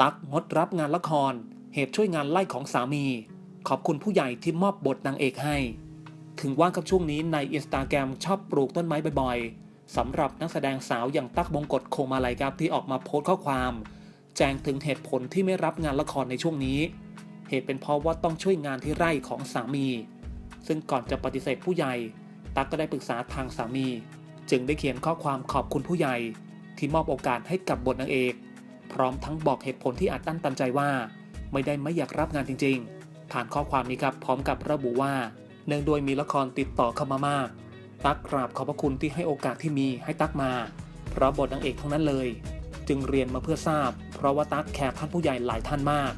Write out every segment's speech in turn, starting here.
ตั๊กงดรับงานละคร เหตุช่วยงานไล่ของสามี ขอบคุณผู้ใหญ่ที่มอบบทนางเอกให้ ถึงว่างกับช่วงนี้ในอินสตาแกรมชอบปลูกต้นไม้บ่อยๆสำหรับนักแสดงสาวอย่างตั๊กบงกฎโคมาลัยครับที่ออกมาโพสต์ข้อความ แจ้งถึงเหตุผลที่ไม่รับงานละครในช่วงนี้ เหตุเป็นเพราะว่าต้องช่วยงานที่ไร่ของสามี ซึ่งก่อนจะปฏิเสธผู้ใหญ่ ตั๊กก็ได้ปรึกษาทางสามี จึงได้เขียนข้อความขอบคุณผู้ใหญ่ ที่มอบโอกาสให้กับบทนางเอก พร้อมทั้งบอกเหตุผลที่อาจตั้นตันใจว่า ไม่ได้ไม่อยากรับงานจริง ๆ ผ่านข้อความนี้ครับพร้อมกับระบุว่า เนื่องโดวยมีละครติดต่อเข้ามามาก ตั๊กกราบขอบพระคุณที่ให้โอกาสที่มีให้ตั๊กมา เพราะบทนางเอกทั้งนั้นเลย จึงเรียนมาเพื่อทราบ เพราะว่าตั๊กแขกท่านผู้ใหญ่หลายท่านมาก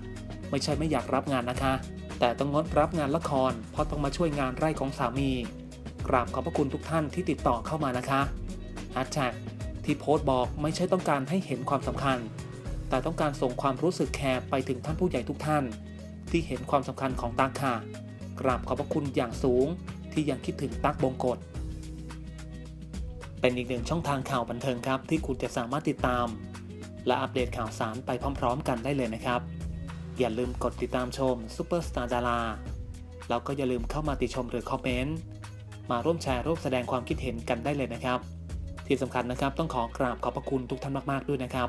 ไม่ใช่ไม่อยากรับงานนะคะ แต่ต้องงดรับงานละคร เพราะต้องมาช่วยงานไร่ของสามี กราบขอบพระคุณทุกท่านที่ติดต่อเข้ามานะคะแฮชแท็กที่โพสต์บอกไม่ใช่ต้องการให้เห็นความสำคัญ แต่ต้องการส่งความรู้สึกแคร์ไปถึงท่านผู้ใหญ่ทุกท่าน ที่เห็นความสำคัญของตั๊กค่ะ กราบขอบพระคุณอย่างสูงที่ยังคิดถึงตั๊กบงกฎเป็นอีกหนึ่งช่องทางข่าวบันเทิงครับ ที่คุณจะสามารถติดตาม และอัปเดตข่าวสารไปพร้อม ๆ กันได้เลยนะครับ อย่าลืมกดติดตามชมซูเปอร์สตาร์ดาราแล้วก็อย่าลืมเข้ามาติชมหรือคอมเมนต์มาร่วมแชร์ร่วมแสดงความคิดเห็นกันได้เลยนะครับ ที่สำคัญนะครับต้องขอกราบขอบพระคุณทุกท่านมาก ๆ ด้วยนะครับ